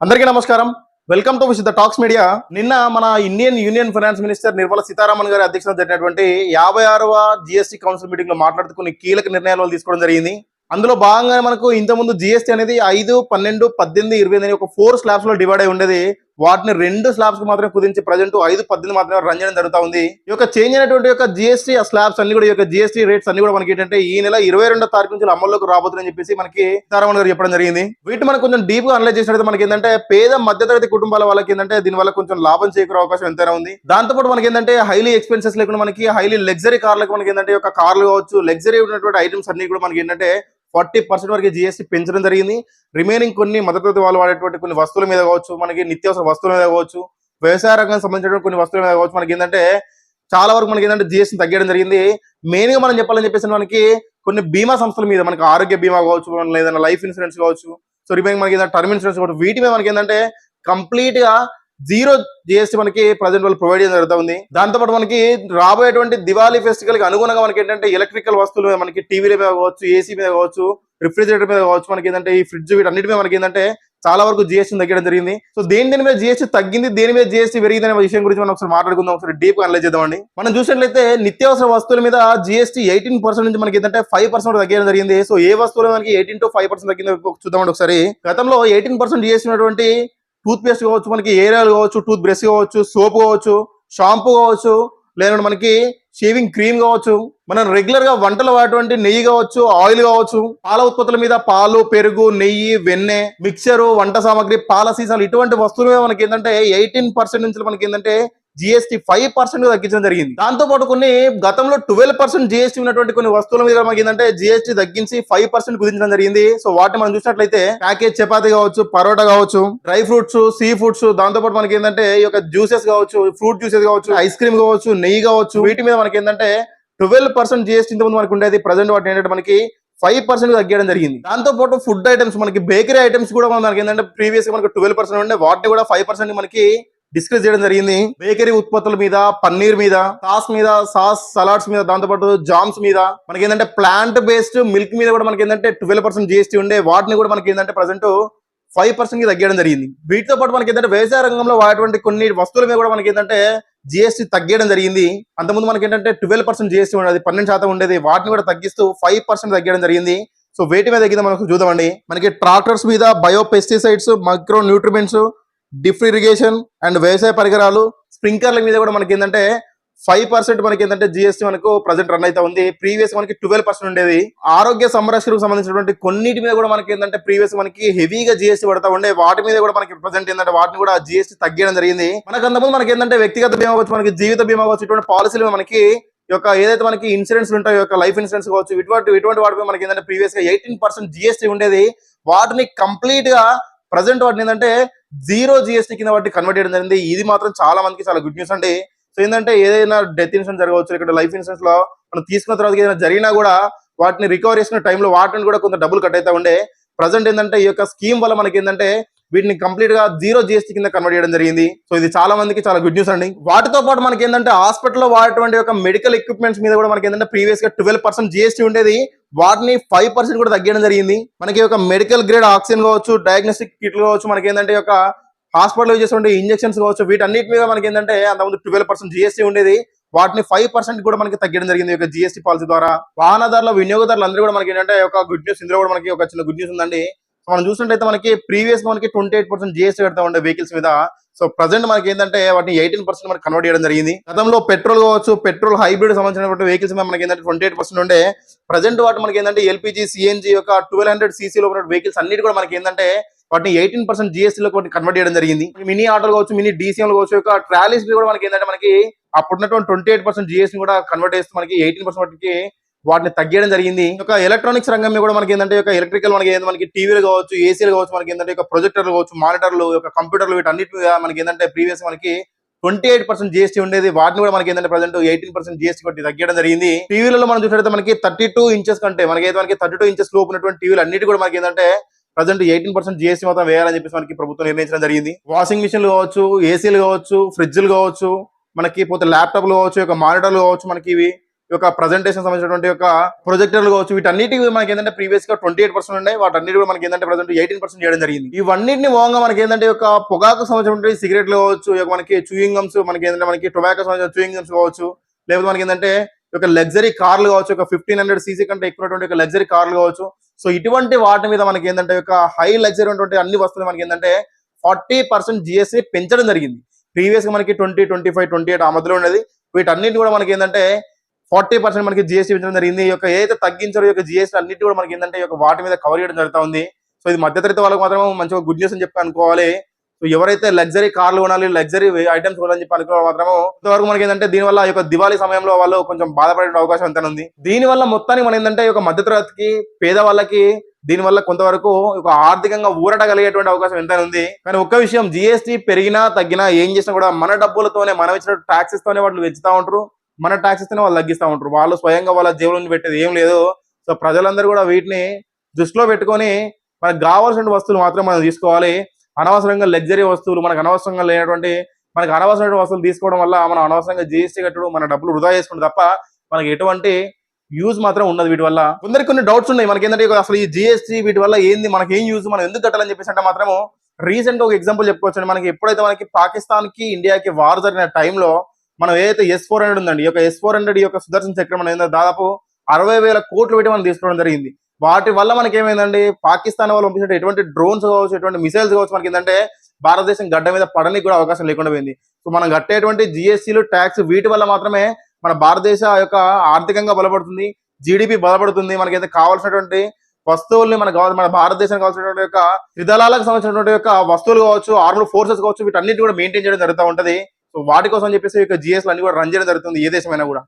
అందరికీ నమస్కారం. Welcome to with talks media నిన్న మన Indian union finance minister Nirmala Sitharaman గారి అధ్యక్షతన జరిగినటువంటి యాభై ఆరవ జిఎస్టీ కౌన్సిల్ మీటింగ్లో మాట్లాడుతూ కొన్ని కీలక నిర్ణయాలు తీసుకోవడం జరిగింది. అందులో భాగంగా మనకు ఇంతకుముందు జిఎస్టీ అనేది ఐదు పన్నెండు పద్దెనిమిది ఇరవై ఎనిమిది ఒక ఫోర్ స్లాబ్స్లో డివైడ్ అయి ఉండేది. వాటిని రెండు స్లాబ్స్కు మాత్రమే కుదించి ప్రజెంట్ ఐదు పద్దెనిమిది మాత్రమే రన్ చేయడం జరుగుతా ఉంది. ఈ యొక్క చేంజ్ అయినటువంటి యొక్క జిఎస్టీ ఆ స్లాబ్స్ అన్ని కూడా ఈ యొక్క జిఎస్టీ రేట్స్ అన్ని కూడా మనకి ఏంటంటే ఈ నెల ఇరవై రెండో తారీఖు నుంచి అమల్లోకి రాబోతుందని చెప్పేసి మనకి సీతారామన్ గారు చెప్పడం జరిగింది. వీటిని మనం కొంచెం డీప్గా అనలైజ్ చేసినట్టు మనకి ఏంటంటే పేద మధ్యతరగతి కుటుంబాల వాళ్ళకి ఏంటంటే దీని వల్ల కొంచెం లాభం చేకూరే అవకాశం ఎంతైనా ఉంది. దాంతో పాటు మనకి ఏంటంటే హైలీ ఎక్స్పెన్సెస్ లేకుండా మనకి హైలీ లగ్జరీ కార్లకు మనకి ఏంటంటే ఒక కార్లు కావచ్చు లగ్జరీ ఉన్నటువంటి ఐటమ్స్ అన్ని కూడా మనకి ఏంటంటే ఫార్టీ పర్సెంట్ వరకు జిఎస్టీ పెంచడం జరిగింది. రిమైనింగ్ కొన్ని మద్దతు వాళ్ళు వాడేటువంటి కొన్ని వస్తువుల మీద కావచ్చు మనకి నిత్యావసర వస్తువుల మీద కావచ్చు వ్యవసాయ రంగానికి సంబంధించిన కొన్ని వస్తువుల మీద కావచ్చు మనకి ఏంటంటే చాలా వరకు మనకి ఏంటంటే జిఎస్టీ తగ్గడం జరిగింది. మెయిన్గా మనం చెప్పాలని చెప్పేసి మనకి కొన్ని బీమా సంస్థల మీద మనకి ఆరోగ్య బీమా కావచ్చు లేదా లైఫ్ ఇన్సూరెన్స్ కావచ్చు. సో రిమైనింగ్ మనకి ఏదైనా టర్మ్ ఇన్సూరెన్స్ కావచ్చు వీటి మీద మనకి ఏంటంటే కంప్లీట్గా జీరో జిఎస్టీ మనకి ప్రజెంట్ వాళ్ళు ప్రొవైడ్ చేయడం జరుగుతూ ఉంది దాంతో పాటు మనకి రాబోయేటువంటి దివాళీ ఫెస్టివల్కి అనుగుణంగా మనకి ఏంటంటే ఎలక్ట్రికల్ వస్తువులు మనకి టీవీల మీద కావచ్చు ఏసీ మీద కావచ్చు రిఫ్రిజిరేటర్ మీద కావచ్చు మనకి ఏంటంటే ఈ ఫ్రిడ్జ్ వీటన్నిటి మీద మనకి ఏంటంటే చాలా వరకు జిఎస్టీ తగ్గడం జరిగింది. సో దేని దేని మీద జిఎస్టీ తగ్గింది దేని మీద జిఎస్టీ పెరిగింది అనే విషయం గురించి మనం ఒకసారి మాట్లాడుకుందాం ఒకసారి డీప్ అనలైజ్ చేద్దామండి. మనం చూసినట్లయితే నిత్యావసర వస్తువుల మీద జిఎస్టీ ఎయిటీన్ పర్సెంట్ నుంచి మనకి ఏంటంటే ఫైవ్ పర్సెంట్ తగ్గడం జరిగింది. సో ఏ వస్తువులు మనకి ఎయిటీన్ టు ఫైవ్ పర్సెంట్ తగ్గింది చూద్దామండి ఒకసారి. గతంలో ఎయిటీన్ పర్సెంట్ జిఎస్టీ ఉన్నటువంటి టూత్ పేస్ట్ కావచ్చు మనకి ఏరియల్ కావచ్చు టూత్ బ్రష్ కావచ్చు సోప్ కావచ్చు షాంపూ కావచ్చు లేదంటే మనకి షేవింగ్ క్రీమ్ కావచ్చు మనం రెగ్యులర్గా వంటలు వాడేటువంటి నెయ్యి కావచ్చు ఆయిల్ కావచ్చు పాల ఉత్పత్తుల మీద పాలు పెరుగు నెయ్యి వెన్నె మిక్చరు వంట సామాగ్రి పాల సీసాలు ఇటువంటి వస్తువులు మనకి ఏంటంటే ఎయిటీన్ పర్సెంట్ నుంచి మనకి ఏంటంటే జిఎస్టీ ఫైవ్ పర్సెంట్ తగ్గించడం జరిగింది. దాంతో పాటు కొన్ని గతంలో ట్వెల్వ్ పర్సెంట్ జిఎస్టీ ఉన్నటువంటి కొన్ని వస్తువుల మీద మనకి ఏంటంటే జిఎస్టీ తగ్గించి ఫైవ్ పర్సెంట్ కుదించడం జరిగింది. సో వాటిని మనం చూసినట్లయితే ప్యాకేజ్ చపాతి కావచ్చు పరోటా కావచ్చు డ్రై ఫ్రూట్స్ సీ ఫుడ్స్ దాంతో పాటు మనకి ఏంటంటే ఈ యొక్క జ్యూసెస్ కావచ్చు ఫ్రూట్ జ్యూసెస్ కావచ్చు ఐస్ క్రీమ్ కావచ్చు నెయ్యి కావచ్చు వీటి మీద మనకి ఏంటంటే ట్వెల్వ్ పర్సెంట్ జిఎస్టీ ఇంతకుముందు మనకు ఉండేది. ప్రజెంట్ వాటి ఏంటంటే మనకి ఫైవ్ పర్సెంట్ తగ్గడం జరిగింది. దాంతో పాటు ఫుడ్ ఐటమ్స్ మనకి బేకరీ ఐటమ్స్ కూడా మనకి ఏంటంటే ప్రీవియస్ మనకి ట్వెల్వ్ పర్సెంట్ ఉండే. వాటిని కూడా ఫైవ్ పర్సెంట్ మనకి డిస్కస్ చేయడం జరిగింది. బేకరీ ఉత్పత్తుల మీద పన్నీర్ మీద సాస్ మీద సాస్ సలాడ్స్ మీద దాంతో పాటు జామ్స్ మీద మనకి ఏంటంటే ప్లాంట్ బేస్డ్ మిల్క్ మీద కూడా మనకి ఏంటంటే ట్వెల్వ్ పర్సెంట్ జిఎస్టీ ఉండే. వాటిని కూడా మనకి ఏంటంటే ప్రజెంట్ ఫైవ్ పర్సెంట్కి తగ్గడం జరిగింది. వీటితో పాటు మనకి ఏంటంటే వ్యవసాయ రంగంలో వాడేటువంటి కొన్ని వస్తువుల మీద కూడా మనకి ఏంటంటే జిఎస్టీ తగ్గడం జరిగింది. అంతకుముందు మనకి ఏంటంటే ట్వెల్వ్ పర్సెంట్ జిఎస్టీ ఉండేది పన్నెండు శాతం ఉండేది. వాటిని కూడా తగ్గిస్తూ ఫైవ్ పర్సెంట్ తగ్గడం జరిగింది. సో వేటి మీద తగ్గింది మనకు చూద్దామండి. మనకి ట్రాక్టర్స్ మీద bio pesticides micro nutriments drip irrigation and వ్యవసాయ పరికరాలు. స్ప్రింక్లర్ల మీద కూడా మనకి ఏంటంటే ఫైవ్ పర్సెంట్ మనకి ఏంటంటే జిఎస్టీ మనకు ప్రజెంట్ రన్ అయితే ఉంది. ప్రీవియస్ మనకి ట్వెల్వ్ పర్సెంట్ ఉండేది ఆరోగ్య సంరక్షణకు సంబంధించినటువంటి కొన్నిటి మీద కూడా మనకి ఏంటంటే ప్రీవియస్ మనకి హెవీగా జిఎస్టీ పడతా ఉండే. వాటి మీద కూడా మనకి ప్రజెంట్ ఏంటంటే వాటిని కూడా జిఎస్టీ తగ్గడం జరిగింది. మనకు అంతకుముందు మనకి ఏంటంటే వ్యక్తిగత బీమా కావచ్చు మనకి జీవిత బీమా కావచ్చు ఇటువంటి పాలసీలు మనకి యొక్క ఏదైతే మనకి ఇన్సూరెన్స్ ఉంటాయో యొక్క లైఫ్ ఇన్సూరెన్స్ కావచ్చు ఇటువంటి ఇటువంటి వాటిపై మనకి ఏంటంటే ప్రీవియస్గా ఎయిటీన్ పర్సెంట్ జిఎస్టీ ఉండేది. వాటిని కంప్లీట్గా ప్రజెంట్ వాటిని ఏంటంటే జీరో జిఎస్టీ కింద వాటి కన్వర్ట్ చేయడం జరిగింది. ఇది మాత్రం చాలా మందికి చాలా గుడ్ న్యూస్ అండి. సో ఏంటంటే ఏదైనా డెత్ ఇన్సూరెన్స్ జరగవచ్చు ఇక్కడ లైఫ్ ఇన్సూరెన్స్లో మనం తీసుకున్న తర్వాత ఏదైనా జరిగినా కూడా వాటిని రికవర్ చేసిన టైంలో వాటిని కూడా కొంత డబ్బులు కట్ అవుతా ఉండే. ప్రజెంట్ ఏంటంటే ఈ యొక్క స్కీమ్ వల్ల మనకి ఏంటంటే వీటిని కంప్లీట్గా జీరో జిఎస్టీ కింద కన్వర్ట్ చేయడం జరిగింది. సో ఇది చాలా మందికి చాలా గుడ్ న్యూస్ అండి. వాటితో పాటు మనకి ఏంటంటే హాస్పిటల్లో వాడేటువంటి ఒక మెడికల్ ఎక్విప్మెంట్స్ మీద కూడా మనకి ఏంటంటే ప్రీవియస్గా ట్వెల్వ్ పర్సెంట్ జిఎస్టీ ఉండేది. వాటిని ఫైవ్ పర్సెంట్ కూడా తగ్గడం జరిగింది. మనకి ఒక మెడికల్ గ్రేడ్ ఆక్సిజన్ కావచ్చు డయాగ్నోస్టిక్ కిట్లు కావచ్చు మనకి ఏంటంటే ఒక హాస్పిటల్ చేసే ఇంజెక్షన్స్ కావచ్చు వీటన్నిటి మీద మనకి ఏంటంటే అంతకుముందు ట్వెల్వ్ పర్సెంట్ జిఎస్టీ ఉండేది. వాటిని ఫైవ్ పర్సెంట్ కూడా మనకి తగ్గడం జరిగింది ఒక జిఎస్టీ పాలసీ ద్వారా. వాహనదారుల వినియోగదారులు అందరూ కూడా మనకి ఏంటంటే ఒక గుడ్ న్యూస్ ఇందులో కూడా మనకి ఒక చిన్న గుడ్ న్యూస్ ఉందండి. మనం చూసినట్టయితే మనకి ప్రీవియస్ మనకి ట్వంటీ ఎయిట్ పర్సెంట్ జిఎస్టీ కడతా ఉండే వెహికల్స్ మీద సో ప్రజెంట్ మనకి ఏంటంటే వాటిని ఎయిటీన్ పర్సెంట్ మనకి కన్వర్ట్ చేయడం జరిగింది. గతంలో పెట్రోల్ కావచ్చు పెట్రోల్ హైబ్రిడ్ సంబంధించినటువంటి వెహికల్స్ మనకి ఏంటంటే ట్వంటీ ఎయిట్ పర్సెంట్ ఉండే. ప్రజెంట్ వాటి మనకి ఏంటంటే ఎల్పిజి సిఎన్జి యొక్క ట్వెల్వ్ హండ్రెడ్ సీసీలో ఉన్న వెహికల్స్ అన్నిటి కూడా మనకి ఏంటంటే వాటిని ఎయిటీన్ పర్సెంట్ జిఎస్టీలో కన్వర్ట్ చేయడం జరిగింది. మినీ ఆటోలు కావచ్చు మినీ డీసీఎం కావచ్చు యొక్క ట్రాలీస్ కూడా మనకి ఏంటంటే మనకి అప్పుడున్నటువంటి ట్వంటీ ఎయిట్ పర్సెంట్ జిఎస్టీ కూడా కన్వర్ట్ చేస్తే మనకి ఎయిటీన్ పర్సెంట్ వాటికి వాటిని తగ్గడం జరిగింది. ఒక ఎలక్ట్రానిక్స్ రంగం కూడా మనకి ఏంటంటే ఒక ఎలక్ట్రికల్ మనకి ఏంటంటే మనకి టీవీలు కావచ్చు ఏసీలు కావచ్చు మనకి ఏంటంటే ఒక ప్రొజెక్టర్లు కావచ్చు మానిటర్లు ఒక కంప్యూటర్లు వీటన్నిటి మీద మనకి ఏంటంటే ప్రీవియస్ మనకి ట్వంటీ ఎయిట్ పర్సెంట్ జిఎస్టీ ఉండేది. వాటిని కూడా మనకి ఏంటంటే ప్రజెంట్ ఎయిటీన్ పర్సెంట్ జిఎస్టీ కొట్టి తగ్గడం జరిగింది. టీవీలలో మనం చూసినట్లయితే మనకి థర్టీ టూ ఇంచెస్ కంటే మనకి అయితే మనకి థర్టీ టూ ఇంచెస్ లోపు ఉన్నటువంటి టీవీలు అన్నిటి కూడా మనకి ఏంటంటే ప్రజెంట్ ఎయిటీన్ పర్సెంట్ జిఎస్టీ మొత్తం వేయాలని చెప్పేసి మనకి ప్రభుత్వం నిర్ణయించడం జరిగింది. వాషింగ్ మిషన్లు కావచ్చు ఏసీలు కావచ్చు ఫ్రిడ్జ్లు కావచ్చు మనకి పోతే ల్యాప్టాప్లు కావచ్చు ఒక మానిటర్లు కావచ్చు మనకి ఇవి యొక్క ప్రజెంటేషన్ సంబంధించినటువంటి యొక్క ప్రొజెక్టర్లు కావచ్చు వీటన్నిటి మనకి ఏంటంటే ప్రీవియస్గా ట్వంటీ ఎయిట్ పర్సెంట్ ఉన్నాయి. వాటన్నిటి కూడా మనకి ఏంటంటే ప్రజెంట్ ఎయిటీన్ పర్సెంట్ చేయడం జరిగింది. ఇవన్నింటిని మోగా మనకి ఏంటంటే యొక్క పొగాకు సంబంధించినటువంటి సిగరెట్లు కావచ్చు మనకి చూయింగ్ గమ్స్ మనకి ఏంటంటే మనకి టొబాకో సంబంధించిన చూయింగ్ గమ్స్ కావచ్చు లేకపోతే మనకి ఏంటంటే ఒక యొక్క లగ్జరీ కార్లు కావచ్చు ఒక ఫిఫ్టీన్ హండ్రెడ్ సీసీ కంటే ఎక్కువ లగ్జరీ కార్లు కావచ్చు. సో ఇటువంటి వాటి మీద మనకి ఏంటంటే ఒక హై లగ్జరీ ఉన్నటువంటి అన్ని వస్తువులు మనకి ఏంటంటే ఫార్టీ పర్సెంట్ జిఎస్టీ పెంచడం జరిగింది. ప్రీవియస్గా మనకి twenty twenty five twenty eight ఆ మధ్యలో ఉండేది. వీటన్నిటి కూడా మనకి ఏంటంటే ఫార్టీ పర్సెంట్ మనకి జిఎస్టీ పెంచడం జరిగింది. ఈ యొక్క ఏదైతే తగ్గించారో ఈ యొక్క జిఎస్టీ అన్నిటి కూడా మనకి ఏంటంటే ఈ యొక్క వాటి మీద కవర్ చేయడం జరుగుతా ఉంది. సో ఇది మధ్యతరగతి వాళ్ళకి మాత్రం మంచిగా గుడ్ న్యూస్ అని చెప్పి అనుకోవాలి. సో ఎవరైతే లగ్జరీ కార్లు కొనాలి లగ్జరీ ఐటమ్స్ కొనాలని చెప్పి అనుకో మాత్రము ఇంతవరకు మనకి ఏంటంటే దీని వల్ల ఈ యొక్క దివాళీ సమయంలో వాళ్ళు కొంచెం బాధపడే అవకాశం ఎంత ఉంది. దీని వల్ల మొత్తానికి మనం ఏంటంటే ఈ యొక్క మధ్యతరగతికి పేదవాళ్ళకి దీని వల్ల కొంతవరకు ఒక ఆర్థికంగా ఊరట కలిగేటువంటి అవకాశం ఎంత ఉంది. కానీ ఒక్క విషయం జిఎస్టీ పెరిగినా తగ్గినా ఏం చేసినా కూడా మన డబ్బులతోనే మనం ఇచ్చిన ట్యాక్సెస్ తోనే వాళ్ళు వెచ్చుతా ఉంటారు. మన taxes వాళ్ళు తగ్గిస్తూ ఉంటారు. వాళ్ళు స్వయంగా వాళ్ళ జేబుల పెట్టేది ఏం లేదు. సో ప్రజలందరూ కూడా వీటిని దృష్టిలో పెట్టుకొని మనకు కావాల్సిన వస్తువులు మాత్రం మనం తీసుకోవాలి. అనవసరంగా లగ్జరీ వస్తువులు మనకు అనవసరంగా లేనటువంటి మనకు అనవసరమైన వస్తువులు తీసుకోవడం వల్ల మనం అనవసరంగా జీఎస్టీ కట్టడం మన డబ్బులు వృధా చేసుకుంటే తప్ప మనకి ఎటువంటి యూజ్ మాత్రం ఉన్నది వీటి వల్ల. కొందరికి కొన్ని డౌట్స్ ఉన్నాయి. మనకి ఏంటంటే అసలు ఈ జిఎస్టీ వీటి వల్ల ఏంది? మనకి ఏం యూజ్ మనం ఎందుకు కట్టాలని చెప్పేసి అంటే మాత్రము రీసెంట్ ఒక ఎగ్జాంపుల్ చెప్పుకోవచ్చు మనకి ఎప్పుడైతే మనకి పాకిస్తాన్కి ఇండియాకి వార్ జరిగిన టైంలో మనం ఏదైతే ఎస్ ఫోర్ హండ్రెడ్ ఉందండి ఈ యొక్క ఎస్ ఫోర్ హండ్రెడ్ ఈ యొక్క సుదర్శన చక్రం అనేది దాదాపు అరవై వేల కోట్లు పెట్టి మనం తీసుకోవడం జరిగింది. వాటి వల్ల మనకి ఏమైందండి పాకిస్తాన్ వాళ్ళు పంపించిన ఎటువంటి డ్రోన్స్ కావచ్చు ఎటువంటి మిసైల్స్ కావచ్చు మనకి ఏంటంటే భారతదేశం గడ్డ మీద పడడానికి కూడా అవకాశం లేకుండా పోయింది. సో మనం కట్టేటువంటి జిఎస్టీలు ట్యాక్స్ వీటి వల్ల మాత్రమే మన భారతదేశ యొక్క ఆర్థికంగా బలపడుతుంది జీడిపి బలపడుతుంది మనకైతే కావాల్సినటువంటి వస్తువుల్ని మనకు కావాలి మన భారతదేశానికి కావాల్సినటువంటి యొక్క త్రిదళాలకు సంబంధించినటువంటి యొక్క వస్తువులు కావచ్చు ఆర్మల్ ఫోర్సెస్ కావచ్చు వీటన్నిటి కూడా మెయింటైన్ చేయడం జరుగుతూ ఉంటుంది. సో వాటి కోసం చెప్పేసి ఇక జిఎస్లు అన్ని కూడా రన్ చేయడం జరుగుతుంది ఏ దేశమైనా కూడా.